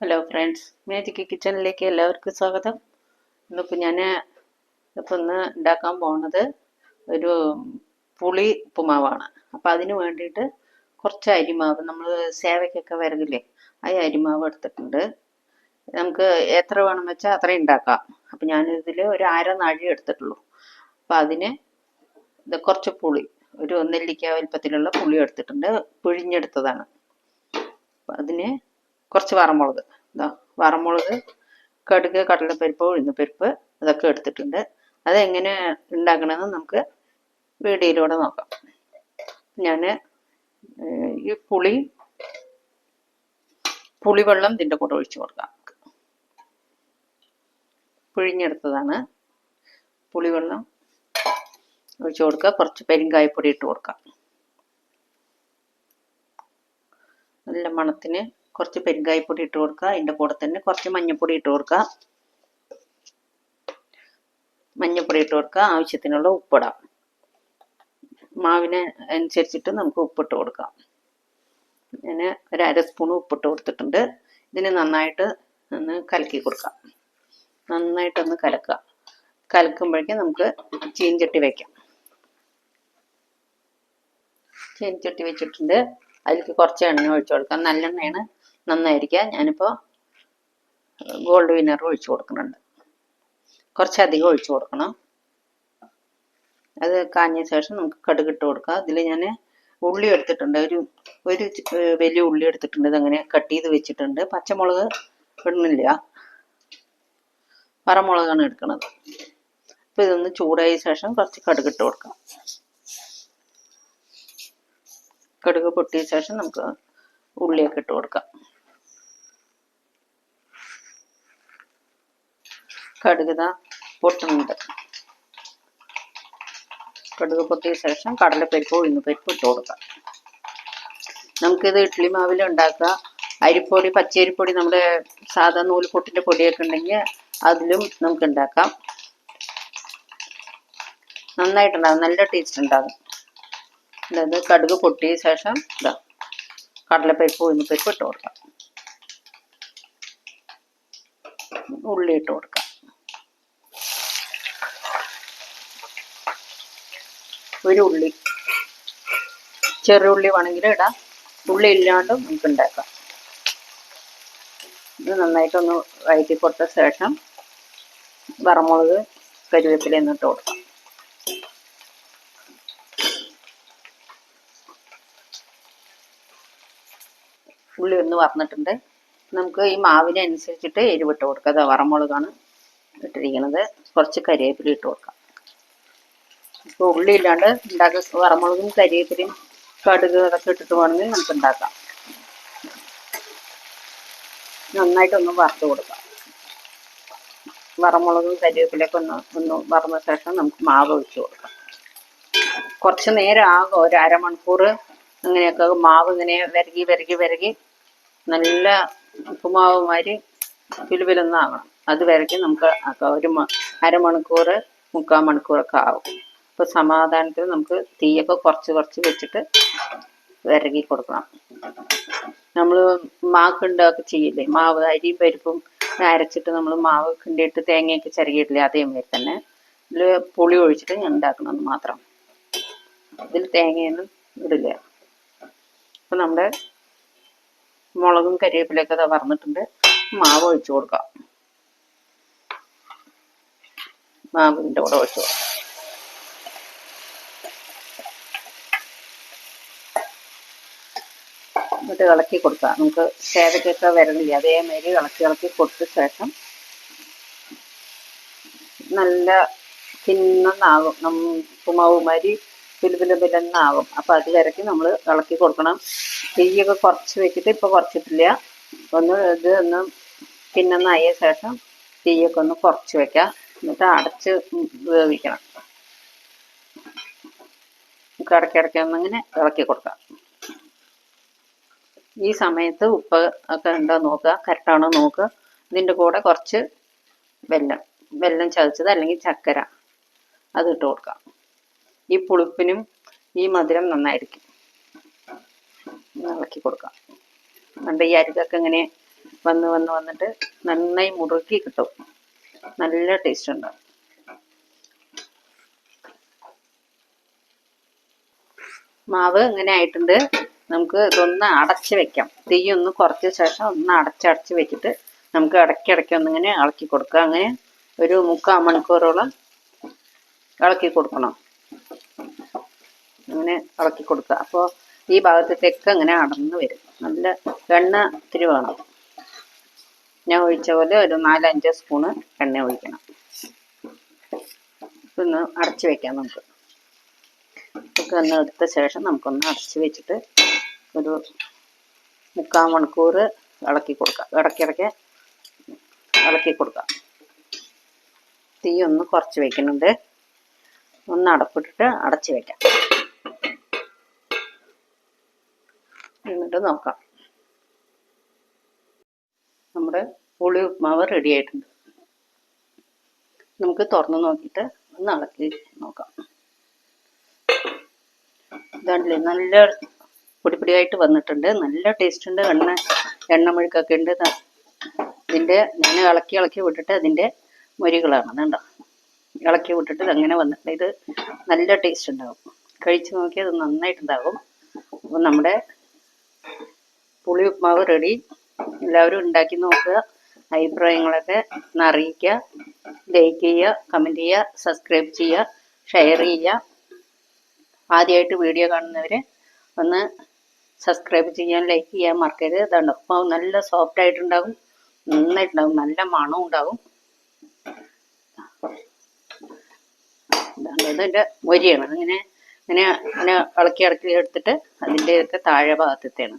Hello friends magic കിച്ചണിലേക്ക് എല്ലാവർക്കും സ്വാഗതം. ഇന്നിപ്പോൾ ഞാൻ ഇപ്പം ഇന്ന് ഉണ്ടാക്കാൻ പോണത് ഒരു പുളി ഉപ്പുമാവാണ്. അപ്പം അതിന് വേണ്ടിയിട്ട് കുറച്ച് അരിമാവ് നമ്മൾ സേവയ്ക്കൊക്കെ വരകില്ലേ ആ അരിമാവ് എടുത്തിട്ടുണ്ട്. നമുക്ക് എത്ര വേണം വെച്ചാൽ അത്രയും ഉണ്ടാക്കാം. അപ്പം ഞാനിതിൽ ഒരു അര നാഴി എടുത്തിട്ടുള്ളൂ. അപ്പം അതിന് ഇത് കുറച്ച് പുളി ഒരു നെല്ലിക്ക വലിപ്പത്തിലുള്ള പുളി എടുത്തിട്ടുണ്ട്. പിഴിഞ്ഞെടുത്തതാണ്. അപ്പം അതിന് കുറച്ച് വറമുളക്. ഇതാ വറമുളക് കടുക് കടലപ്പരിപ്പ് ഉഴുന്നപ്പരിപ്പ് അതൊക്കെ എടുത്തിട്ടുണ്ട്. അതെങ്ങനെ ഉണ്ടാക്കണമെന്ന് നമുക്ക് വീഡിയോയിലൂടെ നോക്കാം. ഞാൻ ഈ പുളി പുളിവെള്ളം ഇതിന്റെ കൂടെ ഒഴിച്ചു കൊടുക്കാം പിഴിഞ്ഞെടുത്തതാണ് പുളിവെള്ളം ഒഴിച്ചു കൊടുക്കുക. കുറച്ച് പെരിങ്കായപ്പൊടി ഇട്ട് കൊടുക്കാം. നല്ല മണത്തിന് കുറച്ച് പെരുങ്കായപ്പൊടി ഇട്ട് കൊടുക്കുക. അതിന്റെ കൂടെ തന്നെ കുറച്ച് മഞ്ഞൾപ്പൊടി ഇട്ട് കൊടുക്കുക. മഞ്ഞൾപ്പൊടി ഇട്ട് കൊടുക്കുക. ആവശ്യത്തിനുള്ള ഉപ്പിടാം. മാവിന് അനുസരിച്ചിട്ട് നമുക്ക് ഉപ്പിട്ട് കൊടുക്കാം. ഞാൻ ഒരു അര സ്പൂൺ ഉപ്പിട്ട് കൊടുത്തിട്ടുണ്ട്. ഇതിനെ നന്നായിട്ട് ഒന്ന് കലക്കി കൊടുക്കാം. നന്നായിട്ടൊന്ന് കലക്കുക. കലക്കുമ്പോഴേക്കും നമുക്ക് ചീൻചട്ടി വയ്ക്കാം ചീൻചട്ടി വെച്ചിട്ടുണ്ട്. അതിലേക്ക് കുറച്ച് എണ്ണ ഒഴിച്ചു കൊടുക്കാം. നല്ലെണ്ണയാണ്. നന്നായിരിക്കുക ഞാനിപ്പോൾ ഗോൾഡ് വിനർ ഒഴിച്ചു കൊടുക്കുന്നുണ്ട്. കുറച്ചധികം ഒഴിച്ചു കൊടുക്കണം. അത് കാഞ്ഞ ശേഷം നമുക്ക് കടുക് ഇട്ട് കൊടുക്കാം. അതിൽ ഞാൻ ഉള്ളി എടുത്തിട്ടുണ്ട്. ഒരു ഒരു വലിയ ഉള്ളി എടുത്തിട്ടുണ്ട്. ഇതങ്ങനെ കട്ട് ചെയ്ത് വെച്ചിട്ടുണ്ട്. പച്ചമുളക് ഇടുന്നില്ല. വറമുളകാണ് എടുക്കുന്നത് അപ്പോൾ ഇതൊന്ന് ചൂടായ ശേഷം കുറച്ച് കടുക് ഇട്ട് കൊടുക്കാം. കടുക് പൊട്ടിയ ശേഷം നമുക്ക് ഉള്ളിയൊക്കെ ഇട്ട് കൊടുക്കാം. കടുക് പൊട്ടുന്നുണ്ട്. കടുക് പൊട്ടിയ ശേഷം കടലപ്പരിപ്പ് ഉഴുന്നുപരിപ്പ് ഇട്ട് കൊടുക്കാം. നമുക്കിത് ഇഡ്ഡലി മാവിൽ ഉണ്ടാക്കുക. അരിപ്പൊടി പച്ചരിപ്പൊടി നമ്മുടെ സാധാ നൂൽപൊട്ടിന്റെ പൊടിയൊക്കെ ഉണ്ടെങ്കിൽ അതിലും നമുക്ക് ഉണ്ടാക്കാം. നന്നായിട്ടുണ്ടാകും നല്ല ടേസ്റ്റ് ഉണ്ടാകും അതായത് കടുക് പൊട്ടിയ ശേഷം ഇതാ കടലപ്പരിപ്പ് ഉഴുന്നുപരിപ്പ് ഇട്ട് കൊടുക്കാം. ഉള്ളി ഇട്ട് കൊടുക്കാം. ഒരു ഉള്ളി. ചെറിയ ഉള്ളി വേണമെങ്കിൽ ഇടാം. ഉള്ളി ഇല്ലാണ്ടും നമുക്ക് ഉണ്ടാക്കാം. ഇത് നന്നായിട്ടൊന്ന് വഴറ്റി കൊടുത്ത ശേഷം വറമുളക് കരുവേപ്പില എന്നിട്ട് കൊടുക്കാം. ഉള്ളി ഒന്ന് വറന്നിട്ടുണ്ട്. നമുക്ക് ഈ മാവിനനുസരിച്ചിട്ട് എരിവിട്ട് കൊടുക്കാം. അത് വറമുളകാണ് ഇട്ടിരിക്കുന്നത്. കുറച്ച് കരിവേപ്പില ഇട്ട് കൊടുക്കാം. ഇപ്പോൾ ഉള്ളി ഇല്ലാണ്ട് ഉണ്ടാക്കുക വറമുളകും കരിവേപ്പിലയും കടുക് അതൊക്കെ ഇട്ടിട്ട് വേണമെങ്കിൽ നമുക്ക് ഉണ്ടാക്കാം നന്നായിട്ടൊന്ന് വറുത്ത് കൊടുക്കാം. വറമുളകും കരിവേപ്പിലൊക്കെ ഒന്ന് ഒന്ന് വറന്ന ശേഷം നമുക്ക് മാവ് ഒഴിച്ച് കൊടുക്കാം. കുറച്ച് നേരം ആകും. ഒരു അരമണിക്കൂർ അങ്ങനെയൊക്കെ മാവ് ഇങ്ങനെ വിരകി വിരകി വിരകി നല്ല ഉപ്പുമാവ് മാതിരി പിലുപിലൊന്നാകണം. അത് വരയ്ക്ക് നമുക്ക് ഒരു അരമണിക്കൂർ മുക്കാൽ മണിക്കൂറൊക്കെ ആവും. അപ്പോൾ സമാധാനത്തിൽ നമുക്ക് തീയൊക്കെ കുറച്ച് കുറച്ച് വെച്ചിട്ട് വിരകി കൊടുക്കണം. നമ്മൾ മാവ് ഉണ്ടാക്കി ചെയ്യില്ലേ? മാവ് അരിയും പരിപ്പും അരച്ചിട്ട് നമ്മൾ മാവ് കിണ്ടിയിട്ട് തേങ്ങയൊക്കെ ചിരകിയിട്ടില്ലേ? അതേമാതിരി തന്നെ ഇതിൽ പുളി ഒഴിച്ചിട്ട് ഞാൻ ഉണ്ടാക്കണമെന്ന് മാത്രം. ഇതിൽ തേങ്ങയൊന്നും ഇടില്ല. അപ്പം നമ്മുടെ മുളകും കരിവേപ്പിലൊക്കെ അത് വറന്നിട്ടുണ്ട്. മാവ് ഒഴിച്ചു കൊടുക്കാം. മാവിന്റെ കൂടെ ഒഴിച്ചു കൊടുക്കാം. എന്നിട്ട് ഇളക്കി കൊടുക്കുക. നമുക്ക് ചേതക്കൊക്കെ വരണില്ല? അതേമാതിരി ഇളക്കി ഇളക്കി കൊടുത്ത ശേഷം നല്ല തിന്നാവും നം ഉപ്പുമാവ് മാതിരി പിലുപിൽ പിലെന്നാകും അപ്പം അത് വരയ്ക്ക് നമ്മൾ ഇളക്കി കൊടുക്കണം. തീയൊക്കെ കുറച്ച് വെച്ചിട്ട് ഇപ്പോൾ കുറച്ചിട്ടില്ല. ഒന്ന് ഇത് ഒന്ന് തിന്നുന്നായ ശേഷം തീയൊക്കെ ഒന്ന് കുറച്ച് വെക്കാം. എന്നിട്ട് അടച്ച് വേവിക്കണം. നമുക്ക് ഇടയ്ക്കിടയ്ക്ക് ഒന്നിങ്ങനെ ഇളക്കി കൊടുക്കാം. ഈ സമയത്ത് ഉപ്പ് ഒക്കെ ഉണ്ടോ നോക്കുക? കറക്റ്റാണോ നോക്കുക? ഇതിന്റെ കൂടെ കുറച്ച് വെല്ലം വെല്ലം ചതച്ചത് അല്ലെങ്കിൽ ചക്കര അത് ഇട്ട് കൊടുക്കാം ഈ പുളിപ്പിനും ഈ മധുരം നന്നായിരിക്കും. ഇളക്കി കൊടുക്കാം എന്നിട്ട് ഈ അരികൊക്കെ ഇങ്ങനെ വന്ന് വന്ന് വന്നിട്ട് നന്നായി മുറുക്കി കിട്ടും. നല്ല ടേസ്റ്റ് ഉണ്ടാവും മാവ് ഇങ്ങനെ ആയിട്ടുണ്ട്. നമുക്ക് ഇതൊന്ന് അടച്ച് വെക്കാം. തീ ഒന്ന് കുറച്ച ശേഷം ഒന്ന് അടച്ചടച്ച് വെച്ചിട്ട് നമുക്ക് ഇടയ്ക്ക് ഇടയ്ക്ക് ഒന്നിങ്ങനെ ഇളക്കി കൊടുക്കുക. അങ്ങനെ ഒരു മുക്കാൽ മണിക്കൂറോളം ഇളക്കി കൊടുക്കണം. അങ്ങനെ ഇളക്കി കൊടുക്കുക. അപ്പോൾ ഈ ഭാഗത്തേക്ക് അങ്ങനെ അടന്ന് വരും. നല്ല എണ്ണ ഇത്തിരി വേണം. ഞാൻ ഒഴിച്ച പോലെ ഒരു നാലഞ്ച് സ്പൂണ് എണ്ണ ഒഴിക്കണം. ഒന്ന് അടച്ച് വെക്കാം നമുക്ക്. ഇതൊക്കെ ഒന്ന് എടുത്ത ശേഷം നമുക്കൊന്ന് അടച്ച് വെച്ചിട്ട് ഒരു മുക്കാൽ മണിക്കൂർ ഇളക്കി കൊടുക്കാം. ഇടയ്ക്കിടയ്ക്ക് ഇളക്കി കൊടുക്കാം. തീ ഒന്ന് കുറച്ച് വയ്ക്കുന്നുണ്ട് ഒന്ന് അടപ്പിട്ടിട്ട് അടച്ച് വയ്ക്കാം എന്നിട്ട് നോക്കാം. നമ്മുടെ പുളി ഉപ്മാവ് റെഡി ആയിട്ടുണ്ട്. നമുക്ക് തുറന്ന് നോക്കിയിട്ട് ഒന്ന് ഇളക്കി നോക്കാം. ഇതാണല്ലേ നല്ല പൊടിപ്പൊടിയായിട്ട് വന്നിട്ടുണ്ട്. നല്ല ടേസ്റ്റ് ഉണ്ട്. എണ്ണ എണ്ണ മെഴുക്കൊക്കെ ഉണ്ട് ഇതിന്റെ ഞാൻ ഇളക്കി ഇളക്കി വിട്ടിട്ട് അതിന്റെ മൊരികളാണ്. അതുണ്ടോ ഇളക്കി വിട്ടിട്ട് അങ്ങനെ വന്നിട്ടുണ്ട് ഇത് നല്ല ടേസ്റ്റ് ഉണ്ടാകും കഴിച്ചു നോക്കിയത് നന്നായിട്ടുണ്ടാകും അപ്പോൾ നമ്മുടെ പുളി ഉപ്മാവ് റെഡി എല്ലാവരും ഉണ്ടാക്കി നോക്കുക. അഭിപ്രായങ്ങളൊക്കെ ഒന്ന് അറിയിക്കുക. ലൈക്ക് ചെയ്യുക കമന്റ് ചെയ്യുക സബ്സ്ക്രൈബ് ചെയ്യുക ഷെയർ ചെയ്യുക. ആദ്യമായിട്ട് വീഡിയോ കാണുന്നവർ ഒന്ന് സബ്സ്ക്രൈബ് ചെയ്യാൻ ലൈക്ക് ചെയ്യാൻ മറക്കരുത്. ഇതാണ് അപ്പോൾ നല്ല സോഫ്റ്റ് ആയിട്ടുണ്ടാകും നന്നായിട്ടുണ്ടാകും നല്ല മണവും ഉണ്ടാകും. ഇതിന്റെ മൊരിയാണ്. ഇങ്ങനെ ഇങ്ങനെ ഇങ്ങനെ ഇളക്കി ഇളക്കി എടുത്തിട്ട് അതിന്റെയൊക്കെ താഴെ ഭാഗത്തെത്താണ്.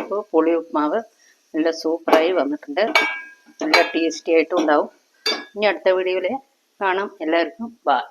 അപ്പോൾ പുളി ഉപ്മാവ് നല്ല സൂപ്പറായി വന്നിട്ടുണ്ട്. നല്ല ടേസ്റ്റി ആയിട്ടും ഉണ്ടാവും. ഇനി അടുത്ത വീഡിയോയിൽ കാണാം. എല്ലാവർക്കും ബായ്